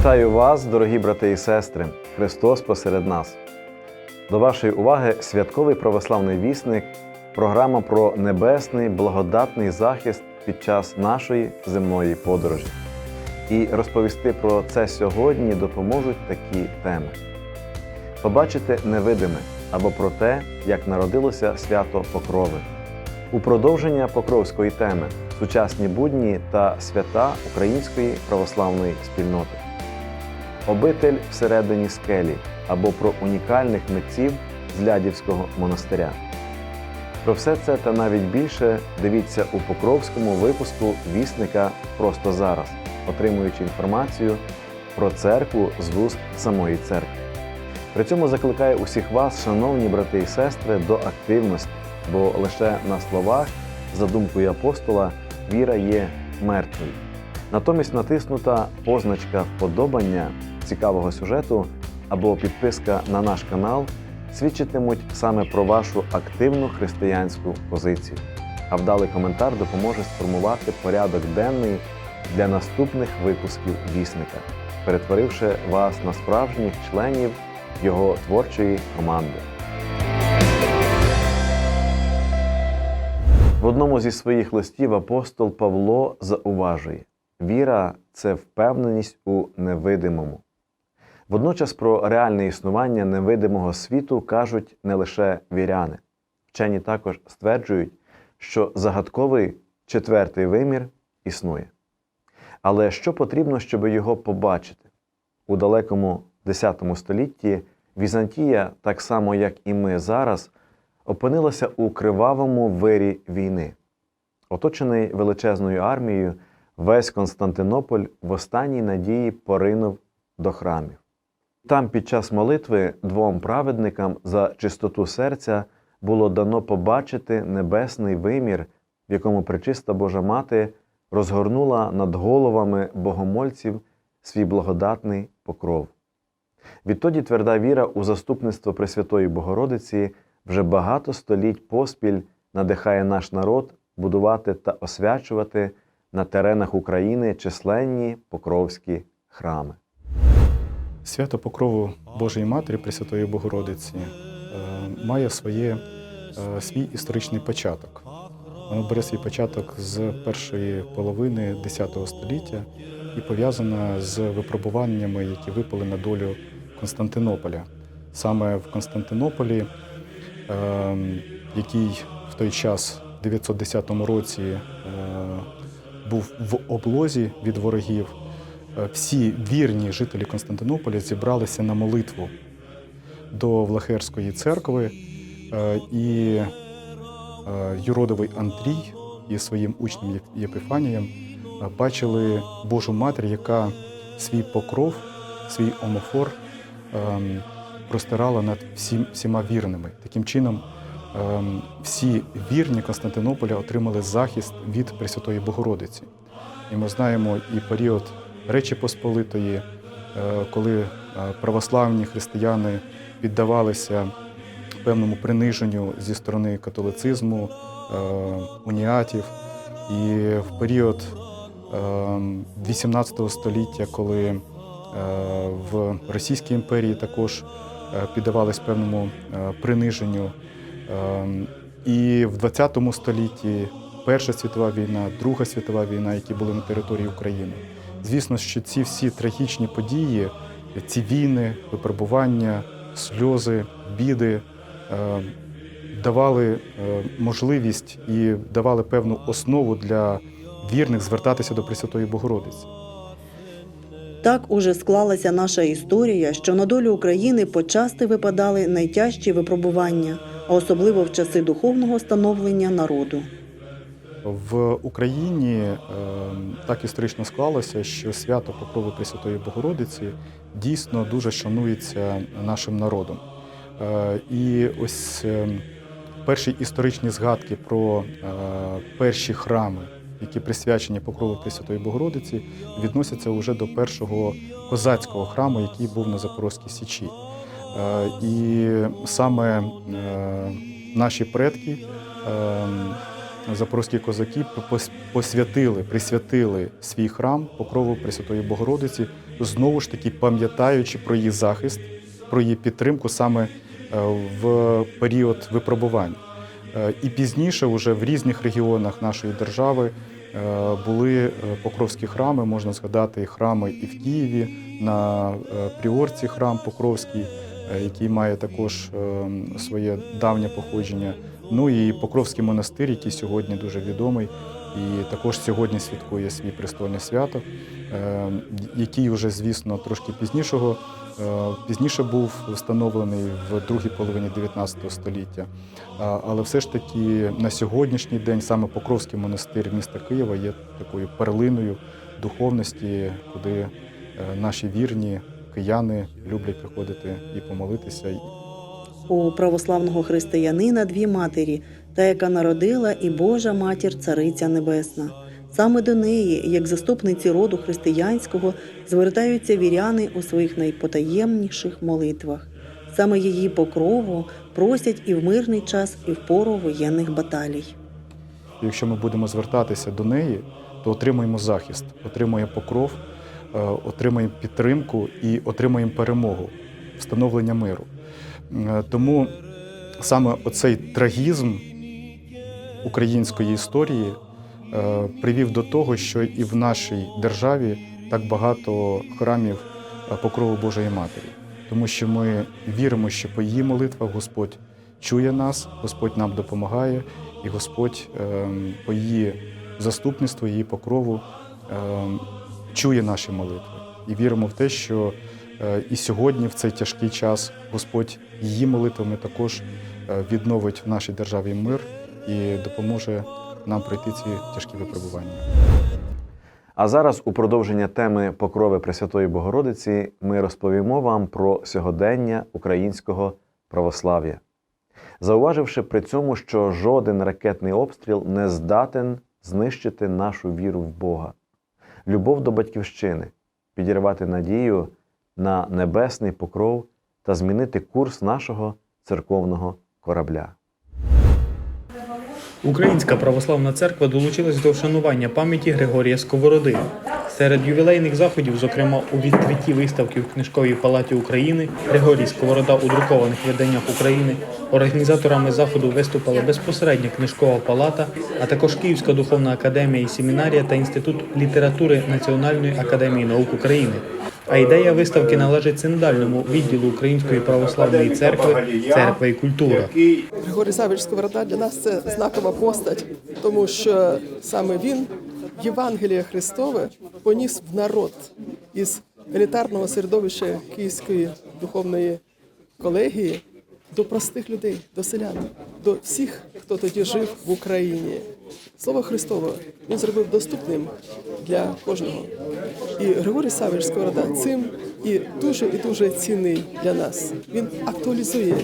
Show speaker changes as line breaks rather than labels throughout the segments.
Вітаю вас, дорогі брати і сестри! Христос посеред нас. До вашої уваги святковий православний вісник, програма про небесний благодатний захист під час нашої земної подорожі. І розповісти про це сьогодні допоможуть такі теми: побачити невидиме або про те, як народилося свято Покрови, у продовження Покровської теми сучасні будні та свята Української православної спільноти обитель всередині скелі або про унікальних митців з Лядівського монастиря. Про все це та навіть більше дивіться у Покровському випуску вісника просто зараз, отримуючи інформацію про церкву з вуст самої церкви. При цьому закликаю усіх вас, шановні брати і сестри, до активності, бо лише на словах, за думкою апостола, віра є мертвою. Натомість натиснута позначка вподобання цікавого сюжету або підписка на наш канал свідчитимуть саме про вашу активну християнську позицію. А вдалий коментар допоможе сформувати порядок денний для наступних випусків вісника, перетворивши вас на справжніх членів його творчої команди. В одному зі своїх листів апостол Павло зауважує: віра це впевненість у невидимому. Водночас про реальне існування невидимого світу кажуть не лише віряни. Вчені також стверджують, що загадковий четвертий вимір існує. Але що потрібно, щоб його побачити? У далекому X столітті Візантія, так само як і ми зараз, опинилася у кривавому вирі війни. Оточений величезною армією, весь Константинополь в останній надії поринув до храмів. Там під час молитви двом праведникам за чистоту серця було дано побачити небесний вимір, в якому пречиста Божа Мати розгорнула над головами богомольців свій благодатний покров. Відтоді тверда віра у заступництво Пресвятої Богородиці вже багато століть поспіль надихає наш народ будувати та освячувати на теренах України численні покровські храми.
Свято Покрову Божої Матері Пресвятої Богородиці е, має своє, е, свій історичний початок. Воно бере свій початок з першої половини X століття і пов'язано з випробуваннями, які випали на долю Константинополя. Саме в Константинополі, е, який в той час, в 910 році, був в облозі від ворогів, Е, всі вірні жителі Константинополя зібралися на молитву до Влахерської церкви, е, і е, Юродовий Андрій із своїм учнем Єпифанієм бачили Божу Матір, яка свій покров, свій омофор простирала над всім, всіма вірними. Таким чином, всі вірні Константинополя отримали захист від Пресвятої Богородиці. І ми знаємо і період Речі Посполитої, е, коли е, православні християни піддавалися певному приниженню зі сторони католицизму, е, уніатів. І в період 18 століття, коли в Російській імперії також піддавались певному приниженню. І в 20 столітті Перша світова війна, Друга світова війна, які були на території України. Звісно, що ці всі трагічні події, ці війни, випробування, сльози, біди е, давали е, можливість і давали певну основу для вірних звертатися до Пресвятої Богородиці.
Так уже склалася наша історія, що на долю України почасти випадали найтяжчі випробування, а особливо в часи духовного становлення народу.
В Україні е, так історично склалося, що свято Покрови Пресвятої Богородиці дійсно дуже шанується нашим народом. Е, і ось е, перші історичні згадки про перші храми, які присвячені Покрову Пресвятої Богородиці, відносяться вже до першого козацького храму, який був на Запорозькій Січі. І саме наші предки запорозькі козаки пос- посвятили, присвятили свій храм покрову Пресвятої Богородиці, знову ж таки пам'ятаючи про її захист, про її підтримку саме е, в період випробувань. Е, І пізніше, вже в різних регіонах нашої держави, е, були е, покровські храми. Можна згадати храми і в Києві, на е, Пріорці храм Покровський, е, який має також е, своє давнє походження. Ну і Покровський монастир, який сьогодні дуже відомий, і також сьогодні святкує свій престольне свято, е, який вже, звісно, трошки пізнішого, е, пізніше був встановлений в другій половині 19 століття. Але все ж таки на сьогоднішній день саме Покровський монастир міста Києва є такою перлиною духовності, куди е, наші вірні кияни люблять приходити і помолитися.
У православного християнина дві матері, та, яка народила і Божа матір Цариця Небесна. Саме до неї, як заступниці роду християнського, звертаються віряни у своїх найпотаємніших молитвах. Саме її покрову просять і в мирний час, і в пору воєнних баталій.
Якщо ми будемо звертатися до неї, то отримаємо захист, отримаємо покров, отримаємо підтримку і отримаємо перемогу, встановлення миру. Е, Тому саме оцей трагізм української історії е, привів до того, що і в нашій державі так багато храмів е, покрову Божої Матері, тому що ми віримо, що по її молитвах Господь чує нас, Господь нам допомагає, і Господь е, по її заступництву, її покрову е, чує наші молитви. І віримо в те, що е, і сьогодні, в цей тяжкий час, Господь її молитвами також е, відновить в нашій державі мир і допоможе нам пройти ці тяжкі випробування.
А зараз, у продовження теми покрови Пресвятої Богородиці, ми розповімо вам про сьогодення українського православ'я, зауваживши при цьому, що жоден ракетний обстріл не здатен знищити нашу віру в Бога, любов до батьківщини, підірвати надію на небесний покров та змінити курс нашого церковного корабля.
Українська православна церква долучилась до вшанування пам'яті Григорія Сковороди. Серед ювілейних заходів, зокрема у відкритті виставки в книжковій палаті України Григорій Сковорода у друкованих виданнях України, організаторами заходу виступила безпосередньо книжкова палата, а також Київська духовна академія і семінарія та інститут літератури Національної академії наук України. А ідея виставки належить синодальному відділу Української православної церкви Церква і культура.
Григорій Савич Сковорода для нас це знакова постать, тому що саме він Євангеліє Христове поніс в народ із елітарного середовища Київської духовної колегії до простих людей, до селян, до всіх, хто тоді жив в Україні. Слово Христове він зробив доступним для кожного. І Григорій Савич Сковорода цим і дуже і дуже цінний для нас. Він актуалізує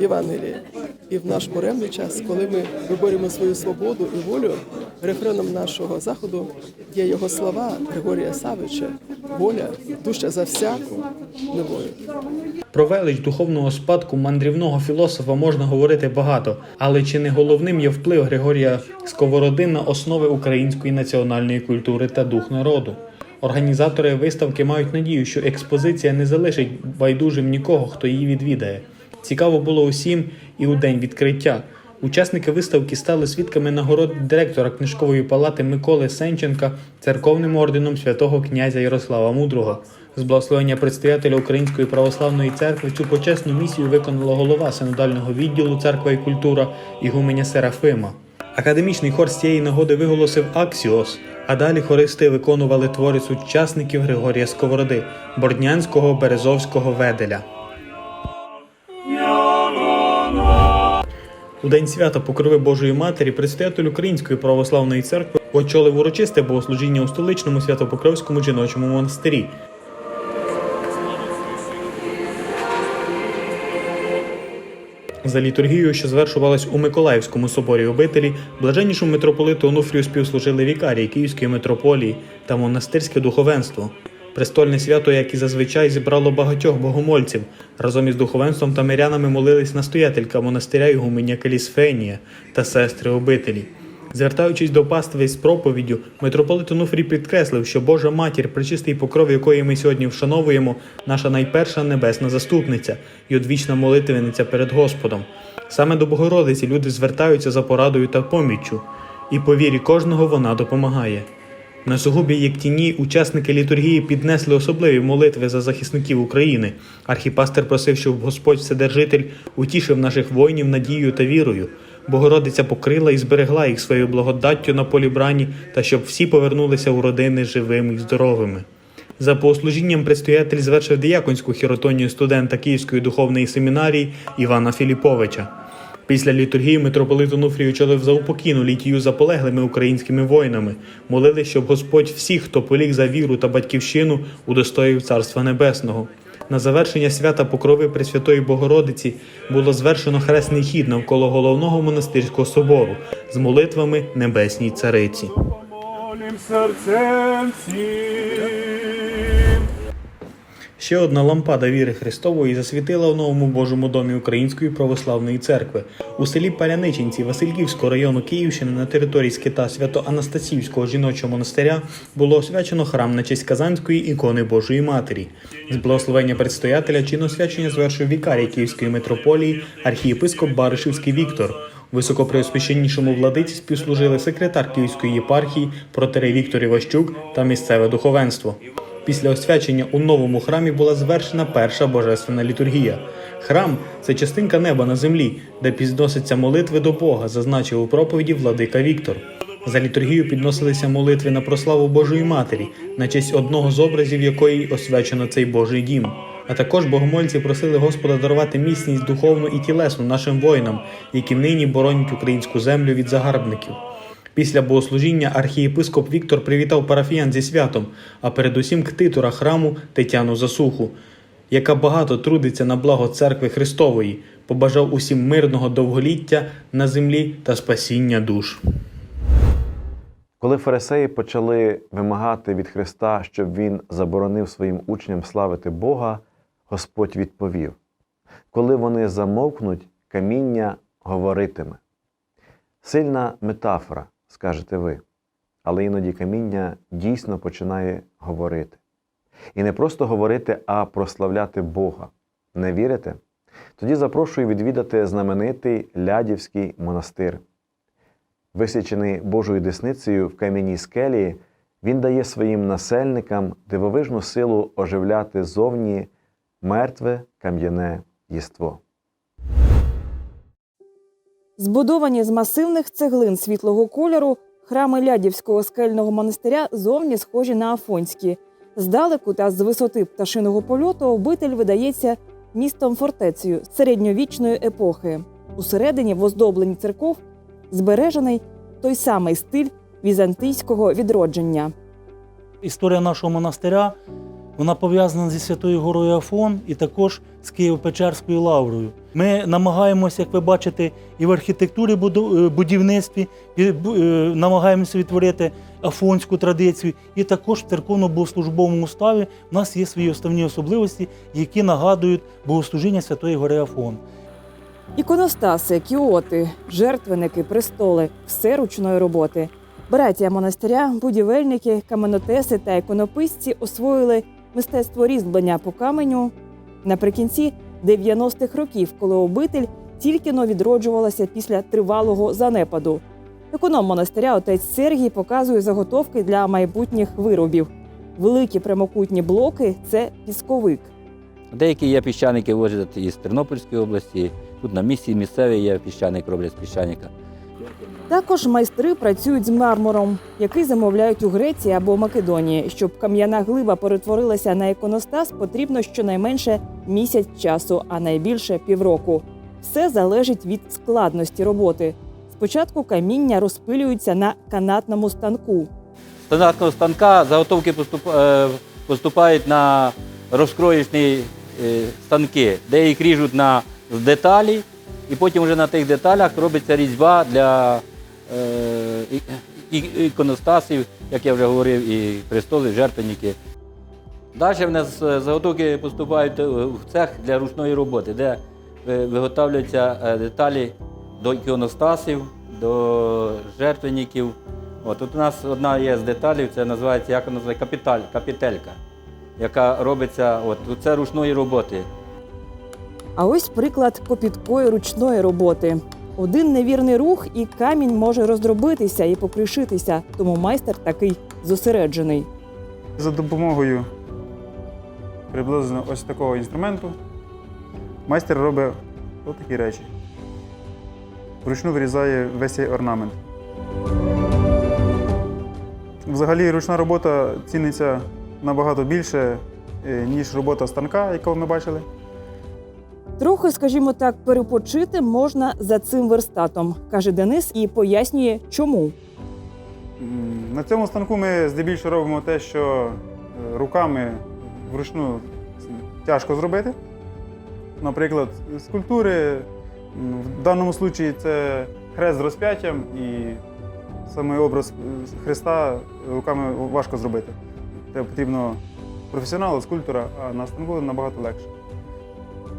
Євангеліє. І в наш буремний час, коли ми виборюємо свою свободу і волю, рефреном нашого заходу є його слова Григорія Савича воля дужча за всяку неволю.
Про велич духовного спадку мандрівного філософа можна говорити багато, але чи не головним є вплив Григорія Сковороди на основи української національної культури та дух народу? Організатори виставки мають надію, що експозиція не залишить байдужим нікого, хто її відвідає. Цікаво було усім і у день відкриття. Учасники виставки стали свідками нагород директора книжкової палати Миколи Сенченка церковним орденом святого князя Ярослава Мудрого. З благословення предстоятеля Української православної церкви цю почесну місію виконала голова синодального відділу церква і культура Ігуменя Серафима. Академічний хор з цієї нагоди виголосив Аксіос, а далі хористи виконували твори сучасників Григорія Сковороди, Борднянського, Березовського, Веделя. У день свята Покрови Божої Матері предстоятель Української православної церкви очолив урочисте богослужіння у столичному Святопокровському жіночому монастирі. За літургією, що звершувалась у Миколаївському соборі обителі, блаженнішому митрополиту Онуфрію співслужили вікарії Київської митрополії та монастирське духовенство. Престольне свято, як і зазвичай, зібрало багатьох богомольців. Разом із духовенством та мирянами молились настоятелька монастиря Ігуменя Калісфенія та сестри обителі. Звертаючись до пастви з проповіддю, митрополит Онуфрій підкреслив, що Божа матір, причистий покров якої ми сьогодні вшановуємо, наша найперша небесна заступниця і одвічна молитвениця перед Господом. Саме до Богородиці люди звертаються за порадою та поміччю, і по вірі кожного вона допомагає. На сугубі Єктіні учасники літургії піднесли особливі молитви за захисників України. Архіпастер просив, щоб Господь Вседержитель утішив наших воїнів надією та вірою. Богородиця покрила і зберегла їх своєю благодаттю на полі брані, та щоб всі повернулися у родини живими і здоровими. За послужінням предстоятель звершив діяконську хіротонію студента Київської духовної семінарії Івана Філіповича. Після літургії митрополит Онуфрій очолив заупокійну літію за полеглими українськими воїнами, молили, щоб Господь всіх, хто поліг за віру та батьківщину, удостоїв Царства Небесного. На завершення свята Покрови Пресвятої Богородиці було звершено хресний хід навколо головного монастирського собору з молитвами Небесній Цариці.
Серцем.
Ще одна лампада віри Христової засвітила в новому Божому домі Української православної церкви у селі Паляничинці Васильківського району Київщини на території скита Свято-Анастасівського жіночого монастиря було освячено храм на честь Казанської ікони Божої Матері. З благословення предстоятеля чинно освячення звершив вікарій Київської митрополії архієпископ Баришівський Віктор. Високопреосвященнішому владиці співслужили секретар Київської єпархії протерей Віктор Іващук та місцеве духовенство. Після освячення у новому храмі була звершена перша божественна літургія. Храм це частинка неба на землі, де підносяться молитви до Бога, зазначив у проповіді владика Віктор. За літургію підносилися молитви на прославу Божої Матері, на честь одного з образів якої освячено цей Божий дім. А також богомольці просили Господа дарувати міцність духовну і тілесну нашим воїнам, які нині боронять українську землю від загарбників. Після богослужіння архієпископ Віктор привітав парафіян зі святом, а передусім ктитора храму Тетяну Засуху, яка багато трудиться на благо церкви Христової, побажав усім мирного довголіття на землі та спасіння душ.
Коли фарисеї почали вимагати від Христа, щоб він заборонив своїм учням славити Бога, Господь відповів: коли вони замовкнуть, каміння говоритиме. Сильна метафора, скажете ви, але іноді каміння дійсно починає говорити. І не просто говорити, а прославляти Бога. Не вірите? Тоді запрошую відвідати знаменитий Лядівський монастир. Висічений Божою десницею в кам'яній скелі, він дає своїм насельникам дивовижну силу оживляти зовні мертве кам'яне єство.
Збудовані з масивних цеглин світлого кольору, храми Лядівського скельного монастиря зовні схожі на афонські. Здалеку та з висоти пташиного польоту обитель видається містом фортецею середньовічної епохи. Усередині в оздобленні церков збережений той самий стиль візантийського відродження.
Історія нашого монастиря вона пов'язана зі Святою Горою Афон і також з Києво-Печерською лаврою. Ми намагаємося, як ви бачите, і в архітектурі е, будівництві е, намагаємося відтворити афонську традицію. І також в церковно-богослужбовому уставі в нас є свої основні особливості, які нагадують богослужіння Святої Гори Афон.
Іконостаси, кіоти, жертвенники, престоли все ручної роботи. Братія монастиря, будівельники, каменотеси та іконописці освоїли мистецтво різьблення по каменю наприкінці 90-х років, коли обитель тільки но відроджувалася після тривалого занепаду. Економ монастиря отець Сергій показує заготовки для майбутніх виробів. Великі прямокутні блоки це пісковик.
Деякі є піщаники возять із Тернопільської області. Тут на місці місцеві є піщаник, роблять з піщаника.
Також майстри працюють з мармуром, який замовляють у Греції або Македонії. Щоб кам'яна глиба перетворилася на іконостас, потрібно щонайменше місяць часу, а найбільше півроку. Все залежить від складності роботи. Спочатку каміння розпилюються на канатному станку.
З стандартного станка заготовки е, поступають на розкроєчні е, станки, де їх ріжуть на деталі, і потім вже на тих деталях робиться різьба для е, іконостасів, як я вже говорив, і престоли, жертвенники. Далі в нас е, заготовки поступають е, в цех для ручної роботи, де е, виготовлюються е, деталі до іконостасів, до жертвенників. От тут у нас одна є з деталей, це називається, як називається, капіталь, капітелька, яка робиться, от, це ручної роботи.
А ось приклад копіткої ручної роботи. Один невірний рух, і камінь може роздробитися і покришитися, тому майстер такий зосереджений.
За допомогою приблизно ось такого інструменту майстер робить отакі речі. Вручну вирізає весь цей орнамент. Взагалі ручна робота ціниться набагато більше, е, ніж робота станка, яку ми бачили.
Трохи, скажімо так, перепочити можна за цим верстатом, каже Денис і пояснює, чому.
На цьому станку ми здебільшого робимо те, що е, руками вручну тяжко зробити. Наприклад, скульптури, в даному випадку це хрест з розп'яттям і саме образ е, Христа руками важко зробити. Це потрібно професіоналу, скульптора, а на станку набагато легше.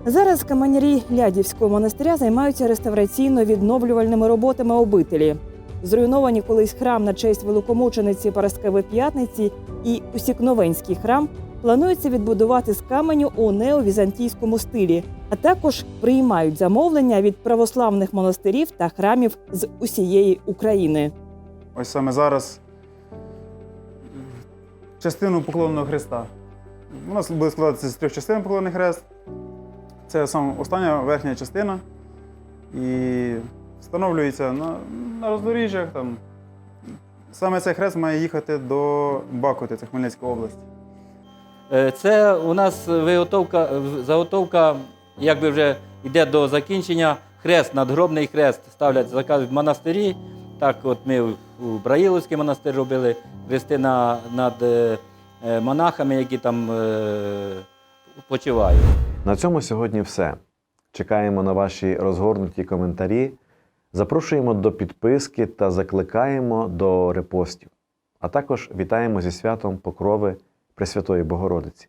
Зараз каменярі Лядівського монастиря займаються реставраційно-відновлювальними роботами обителі. Зруйновані колись храм на честь великомучениці Параскеви П'ятниці і Усікновенський храм планується відбудувати з каменю у неовізантійському стилі, а також приймають замовлення від православних монастирів та храмів з усієї України.
Ось саме зараз частину поклонного хреста. У нас буде складатися з трьох частин поклонний хрест. Це саме остання верхня частина. І встановлюється на, на роздоріжжях. Там. Саме цей хрест має їхати до Бакути, це Хмельницька область.
Е, Це у нас виготовка, заготовка, якби вже йде до закінчення. Хрест, надгробний хрест ставлять, заказують в монастирі. Так, от ми у Браїловський монастир робили хрести на, над е, е, монахами, які там почивають.
На цьому сьогодні все. Чекаємо на ваші розгорнуті коментарі. Запрошуємо до підписки та закликаємо до репостів. А також вітаємо зі святом Покрови Пресвятої Богородиці.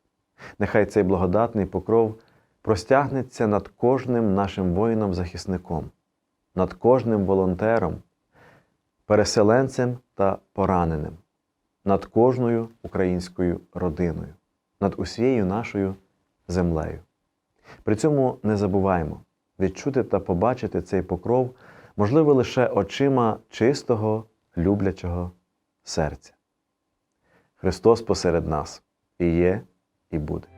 Нехай цей благодатний покров простягнеться над кожним нашим воїном-захисником, над кожним волонтером, переселенцем та пораненим, над кожною українською родиною, над усією нашою землею. При цьому не забуваємо відчути та побачити цей покров можливо лише очима чистого, люблячого серця. Христос посеред нас і є, і буде.